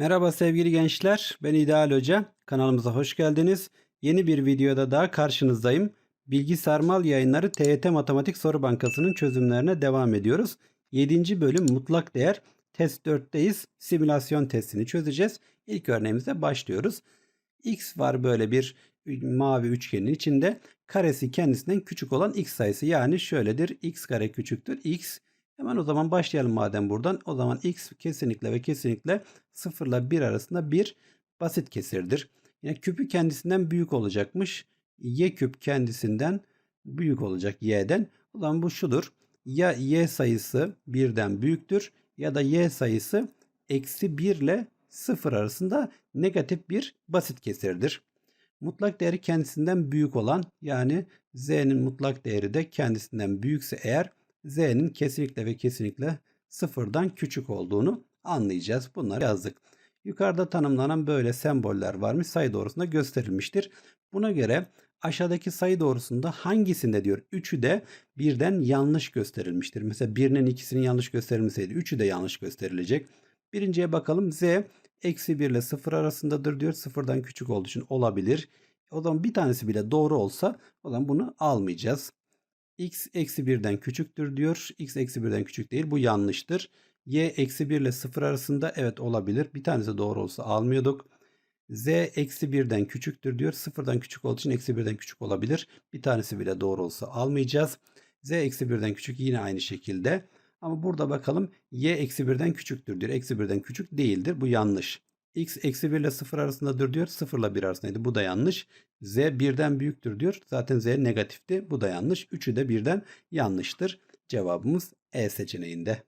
Merhaba sevgili gençler, ben İdeal Hoca. Kanalımıza hoş geldiniz. Yeni bir videoda daha karşınızdayım. Bilgi Sarmal Yayınları TYT Matematik Soru Bankası'nın çözümlerine devam ediyoruz. 7. bölüm mutlak değer test 4'teyiz. Simülasyon testini çözeceğiz. İlk örneğimize başlıyoruz. X var böyle bir mavi üçgenin içinde. Karesi kendisinden küçük olan x sayısı yani şöyledir. x kare küçüktür x. Hemen o zaman başlayalım madem buradan. O zaman x kesinlikle ve kesinlikle 0 ile 1 arasında bir basit kesirdir. Yine küpü kendisinden büyük olacakmış. Y küp kendisinden büyük olacak y'den. O zaman bu şudur. Ya y sayısı 1'den büyüktür ya da y sayısı eksi 1 ile 0 arasında negatif bir basit kesirdir. Mutlak değeri kendisinden büyük olan yani z'nin mutlak değeri de kendisinden büyükse eğer z'nin kesinlikle ve kesinlikle sıfırdan küçük olduğunu anlayacağız. Bunları yazdık. Yukarıda tanımlanan böyle semboller varmış sayı doğrusunda gösterilmiştir. Buna göre aşağıdaki sayı doğrusunda hangisinde diyor 3'ü de birden yanlış gösterilmiştir. Mesela birinin ikisinin yanlış gösterilmeseydi 3'ü de yanlış gösterilecek. Birinciye bakalım z eksi 1 ile 0 arasındadır diyor. Sıfırdan küçük olduğu için olabilir. O zaman bir tanesi bile doğru olsa o zaman bunu almayacağız. X eksi 1'den küçüktür diyor. x eksi 1'den küçük değil bu yanlıştır. y eksi 1 ile 0 arasında evet olabilir. Bir tanesi doğru olsa almıyorduk. z eksi 1'den küçüktür diyor. 0'dan küçük olduğu için eksi 1'den küçük olabilir. Bir tanesi bile doğru olsa almayacağız. z eksi 1'den küçük yine aynı şekilde. Ama burada bakalım y eksi 1'den küçüktür diyor. Eksi 1'den küçük değildir. Bu yanlış. X eksi 1 ile 0 arasındadır diyor. 0 ile 1 arasındaydı. Bu da yanlış. z 1'den büyüktür diyor. Zaten z negatifti. Bu da yanlış. Üçü de birden yanlıştır. Cevabımız E seçeneğinde.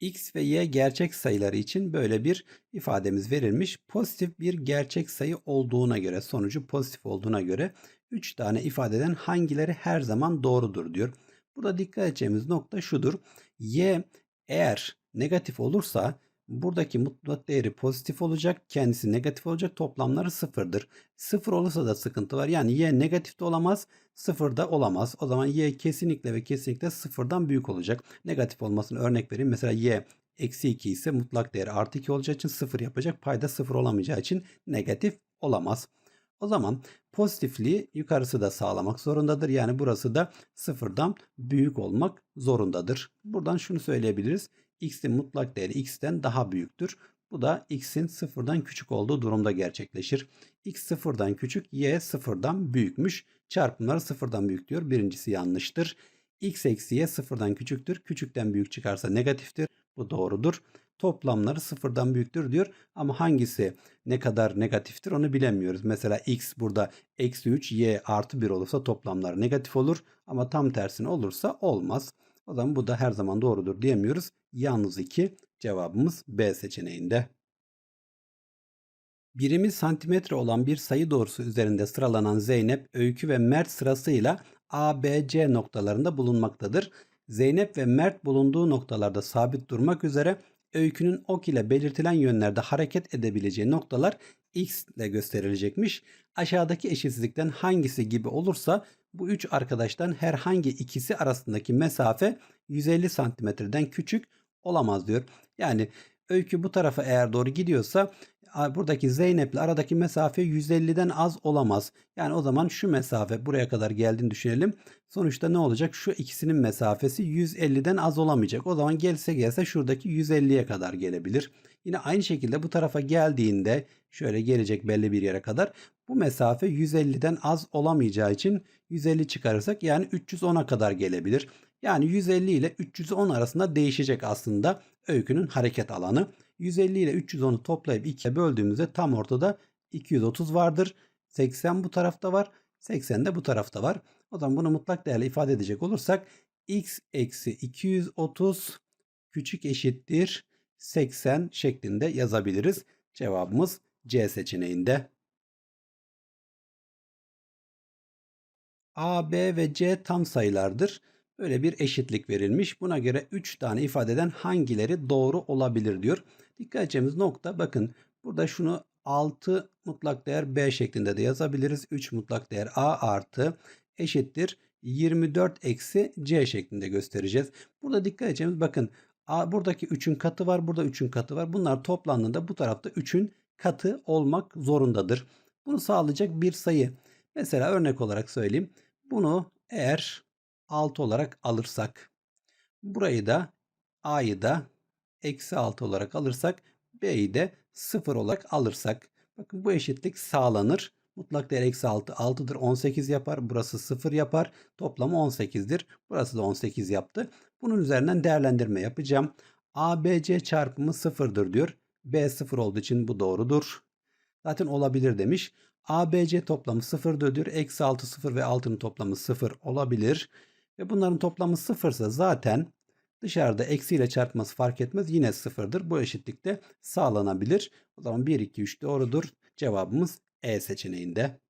x ve y gerçek sayıları için böyle bir ifademiz verilmiş. Pozitif bir gerçek sayı olduğuna göre, sonucu pozitif olduğuna göre 3 tane ifadeden hangileri her zaman doğrudur diyor. Burada dikkat edeceğimiz nokta şudur. Y eğer negatif olursa buradaki mutlak değeri pozitif olacak. Kendisi negatif olacak. Toplamları sıfırdır. Sıfır olursa da sıkıntı var. Yani y negatif de olamaz. Sıfır da olamaz. O zaman y kesinlikle ve kesinlikle sıfırdan büyük olacak. Negatif olmasını örnek vereyim. Mesela y eksi 2 ise mutlak değeri artı 2 olacağı için sıfır yapacak. Payda sıfır olamayacağı için negatif olamaz. O zaman pozitifliği yukarısı da sağlamak zorundadır. Yani burası da sıfırdan büyük olmak zorundadır. Buradan şunu söyleyebiliriz. X'in mutlak değeri X'ten daha büyüktür. Bu da X'in sıfırdan küçük olduğu durumda gerçekleşir. X sıfırdan küçük, Y sıfırdan büyükmüş. Çarpımları sıfırdan büyük diyor. Birincisi yanlıştır. X eksi Y sıfırdan küçüktür. Küçükten büyük çıkarsa negatiftir. Bu doğrudur toplamları sıfırdan büyüktür diyor. Ama hangisi ne kadar negatiftir onu bilemiyoruz. Mesela x burada eksi 3 y artı 1 olursa toplamlar negatif olur. Ama tam tersine olursa olmaz. O zaman bu da her zaman doğrudur diyemiyoruz. Yalnız 2 cevabımız B seçeneğinde. Birimi santimetre olan bir sayı doğrusu üzerinde sıralanan Zeynep, Öykü ve Mert sırasıyla A, B, C noktalarında bulunmaktadır. Zeynep ve Mert bulunduğu noktalarda sabit durmak üzere öykünün ok ile belirtilen yönlerde hareket edebileceği noktalar x ile gösterilecekmiş. Aşağıdaki eşitsizlikten hangisi gibi olursa bu üç arkadaştan herhangi ikisi arasındaki mesafe 150 santimetreden küçük olamaz diyor. Yani öykü bu tarafa eğer doğru gidiyorsa buradaki Zeynep'le aradaki mesafe 150'den az olamaz. Yani o zaman şu mesafe buraya kadar geldiğini düşünelim. Sonuçta ne olacak? Şu ikisinin mesafesi 150'den az olamayacak. O zaman gelse gelse şuradaki 150'ye kadar gelebilir. Yine aynı şekilde bu tarafa geldiğinde şöyle gelecek belli bir yere kadar bu mesafe 150'den az olamayacağı için 150 çıkarırsak yani 310'a kadar gelebilir. Yani 150 ile 310 arasında değişecek aslında öykünün hareket alanı. 150 ile 310'u toplayıp 2'ye böldüğümüzde tam ortada 230 vardır. 80 bu tarafta var. 80 de bu tarafta var. O zaman bunu mutlak değerle ifade edecek olursak x eksi 230 küçük eşittir 80 şeklinde yazabiliriz. Cevabımız C seçeneğinde. A, B ve C tam sayılardır. Böyle bir eşitlik verilmiş. Buna göre 3 tane ifadeden hangileri doğru olabilir diyor. Dikkat edeceğimiz nokta bakın burada şunu 6 mutlak değer B şeklinde de yazabiliriz. 3 mutlak değer A artı eşittir 24 eksi C şeklinde göstereceğiz. Burada dikkat edeceğimiz bakın A, buradaki 3'ün katı var. Burada 3'ün katı var. Bunlar toplandığında bu tarafta 3'ün katı olmak zorundadır. Bunu sağlayacak bir sayı. Mesela örnek olarak söyleyeyim. Bunu eğer 6 olarak alırsak burayı da A'yı da eksi 6 olarak alırsak B'yi de 0 olarak alırsak bakın bu eşitlik sağlanır. Mutlak değer eksi 6 6'dır 18 yapar. Burası 0 yapar. Toplamı 18'dir. Burası da 18 yaptı. Bunun üzerinden değerlendirme yapacağım. ABC çarpımı 0'dır diyor. B 0 olduğu için bu doğrudur. Zaten olabilir demiş. ABC toplamı 0'dır diyor. Eksi 6 0 ve 6'nın toplamı 0 olabilir. Ve bunların toplamı 0 ise zaten dışarıda eksiyle çarpması fark etmez. Yine 0'dır. Bu eşitlikte sağlanabilir. O zaman 1, 2, 3 doğrudur. Cevabımız E seçeneğinde.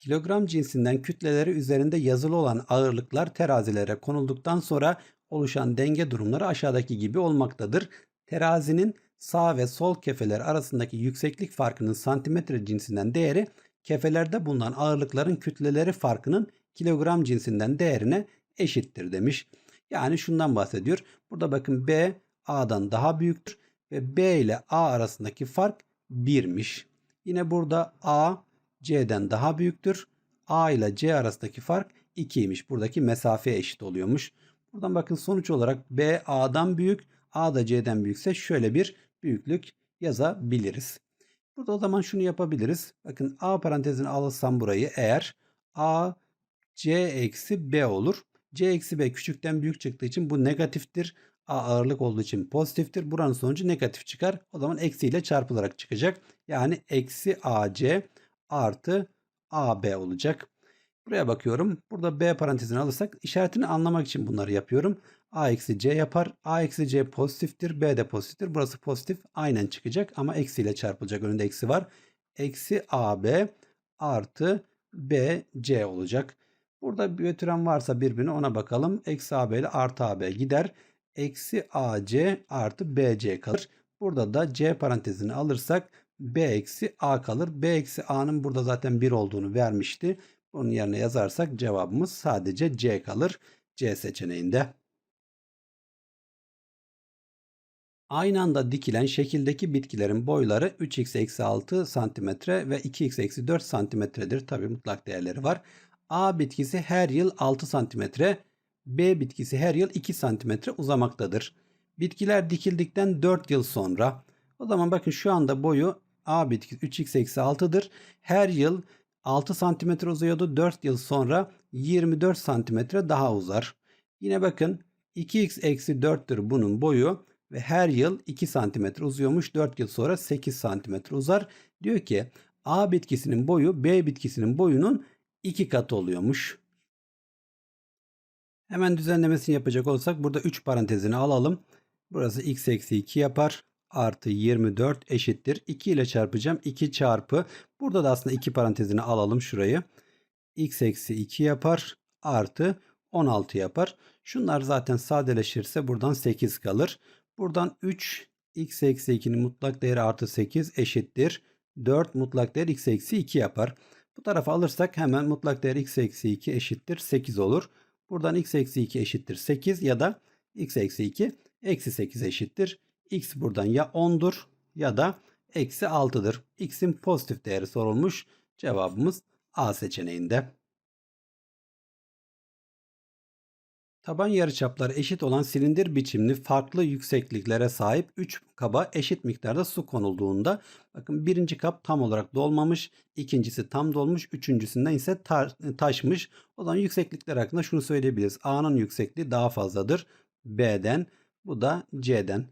Kilogram cinsinden kütleleri üzerinde yazılı olan ağırlıklar terazilere konulduktan sonra oluşan denge durumları aşağıdaki gibi olmaktadır. Terazinin sağ ve sol kefeler arasındaki yükseklik farkının santimetre cinsinden değeri kefelerde bulunan ağırlıkların kütleleri farkının kilogram cinsinden değerine eşittir demiş. Yani şundan bahsediyor. Burada bakın B A'dan daha büyüktür ve B ile A arasındaki fark 1'miş. Yine burada A C'den daha büyüktür. A ile C arasındaki fark 2'ymiş. Buradaki mesafeye eşit oluyormuş. Buradan bakın sonuç olarak B A'dan büyük, A da C'den büyükse şöyle bir büyüklük yazabiliriz. Burada o zaman şunu yapabiliriz. Bakın A parantezine alırsam burayı eğer A C eksi B olur. C eksi B küçükten büyük çıktığı için bu negatiftir. A ağırlık olduğu için pozitiftir. Buranın sonucu negatif çıkar. O zaman eksiyle çarpılarak çıkacak. Yani eksi AC artı AB olacak. Buraya bakıyorum. Burada B parantezini alırsak işaretini anlamak için bunları yapıyorum. A eksi C yapar. A eksi C pozitiftir. B de pozitiftir. Burası pozitif. Aynen çıkacak ama eksiyle çarpılacak. Önünde eksi var. Eksi AB artı BC olacak. Burada bir götüren varsa birbirine ona bakalım. Eksi AB ile artı AB gider. Eksi AC artı BC kalır. Burada da C parantezini alırsak B eksi A kalır. B eksi A'nın burada zaten 1 olduğunu vermişti. Onun yerine yazarsak cevabımız sadece C kalır. C seçeneğinde. Aynı anda dikilen şekildeki bitkilerin boyları 3x-6 cm ve 2x-4 cm'dir. Tabi mutlak değerleri var. A bitkisi her yıl 6 cm, B bitkisi her yıl 2 cm uzamaktadır. Bitkiler dikildikten 4 yıl sonra o zaman bakın şu anda boyu A bitkisi 3x-6'dır. Her yıl 6 cm uzuyordu. 4 yıl sonra 24 cm daha uzar. Yine bakın 2x eksi 4'tür bunun boyu ve her yıl 2 cm uzuyormuş. 4 yıl sonra 8 cm uzar. Diyor ki A bitkisinin boyu B bitkisinin boyunun 2 katı oluyormuş. Hemen düzenlemesini yapacak olsak burada 3 parantezini alalım. Burası x eksi 2 yapar artı 24 eşittir. 2 ile çarpacağım. 2 çarpı. Burada da aslında 2 parantezini alalım şurayı. x eksi 2 yapar. Artı 16 yapar. Şunlar zaten sadeleşirse buradan 8 kalır. Buradan 3 x eksi 2'nin mutlak değeri artı 8 eşittir. 4 mutlak değer x eksi 2 yapar. Bu tarafa alırsak hemen mutlak değer x eksi 2 eşittir 8 olur. Buradan x eksi 2 eşittir 8 ya da x eksi 2 eksi 8 eşittir x buradan ya 10'dur ya da eksi 6'dır. x'in pozitif değeri sorulmuş. Cevabımız A seçeneğinde. Taban yarıçapları eşit olan silindir biçimli farklı yüksekliklere sahip 3 kaba eşit miktarda su konulduğunda bakın birinci kap tam olarak dolmamış, ikincisi tam dolmuş, üçüncüsünden ise taşmış. O zaman yükseklikler hakkında şunu söyleyebiliriz. A'nın yüksekliği daha fazladır B'den, bu da C'den.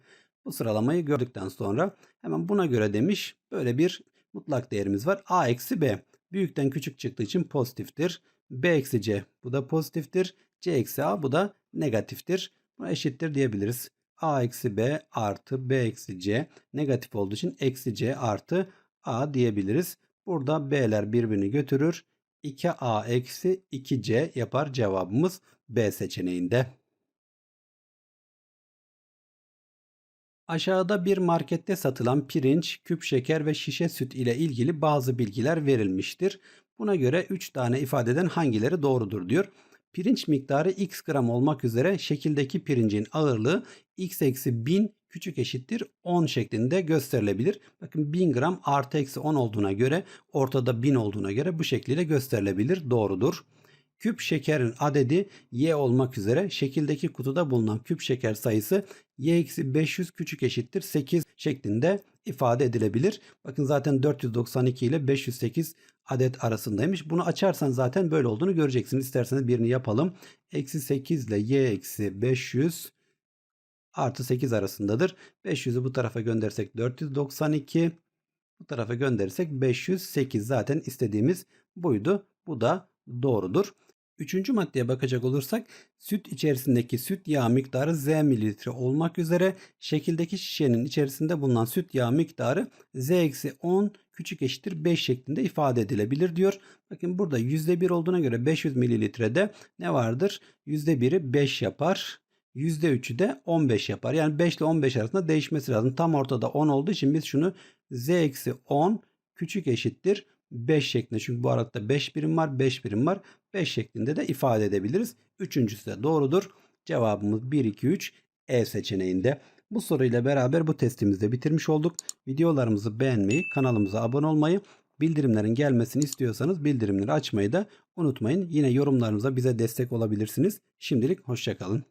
Bu sıralamayı gördükten sonra hemen buna göre demiş böyle bir mutlak değerimiz var. A eksi B büyükten küçük çıktığı için pozitiftir. B eksi C bu da pozitiftir. C eksi A bu da negatiftir. Buna eşittir diyebiliriz. A eksi B artı B eksi C negatif olduğu için eksi C artı A diyebiliriz. Burada B'ler birbirini götürür. 2A eksi 2C yapar cevabımız B seçeneğinde. Aşağıda bir markette satılan pirinç, küp şeker ve şişe süt ile ilgili bazı bilgiler verilmiştir. Buna göre 3 tane ifadeden hangileri doğrudur diyor. Pirinç miktarı x gram olmak üzere şekildeki pirincin ağırlığı x eksi 1000 küçük eşittir 10 şeklinde gösterilebilir. Bakın 1000 gram artı eksi 10 olduğuna göre ortada 1000 olduğuna göre bu şekliyle gösterilebilir. Doğrudur. Küp şekerin adedi y olmak üzere şekildeki kutuda bulunan küp şeker sayısı y eksi 500 küçük eşittir 8 şeklinde ifade edilebilir. Bakın zaten 492 ile 508 adet arasındaymış. Bunu açarsan zaten böyle olduğunu göreceksiniz. İsterseniz birini yapalım. Eksi 8 ile y eksi 500 artı 8 arasındadır. 500'ü bu tarafa göndersek 492. Bu tarafa gönderirsek 508 zaten istediğimiz buydu. Bu da doğrudur. Üçüncü maddeye bakacak olursak süt içerisindeki süt yağı miktarı Z mililitre olmak üzere şekildeki şişenin içerisinde bulunan süt yağı miktarı Z eksi 10 küçük eşittir 5 şeklinde ifade edilebilir diyor. Bakın burada %1 olduğuna göre 500 mililitrede ne vardır? %1'i 5 yapar. %3'ü de 15 yapar. Yani 5 ile 15 arasında değişmesi lazım. Tam ortada 10 olduğu için biz şunu Z eksi 10 küçük eşittir 5 şeklinde. Çünkü bu aralıkta 5 birim var, 5 birim var. 5 şeklinde de ifade edebiliriz. Üçüncüsü de doğrudur. Cevabımız 1, 2, 3 E seçeneğinde. Bu soruyla beraber bu testimizi de bitirmiş olduk. Videolarımızı beğenmeyi, kanalımıza abone olmayı, bildirimlerin gelmesini istiyorsanız bildirimleri açmayı da unutmayın. Yine yorumlarınıza bize destek olabilirsiniz. Şimdilik hoşçakalın.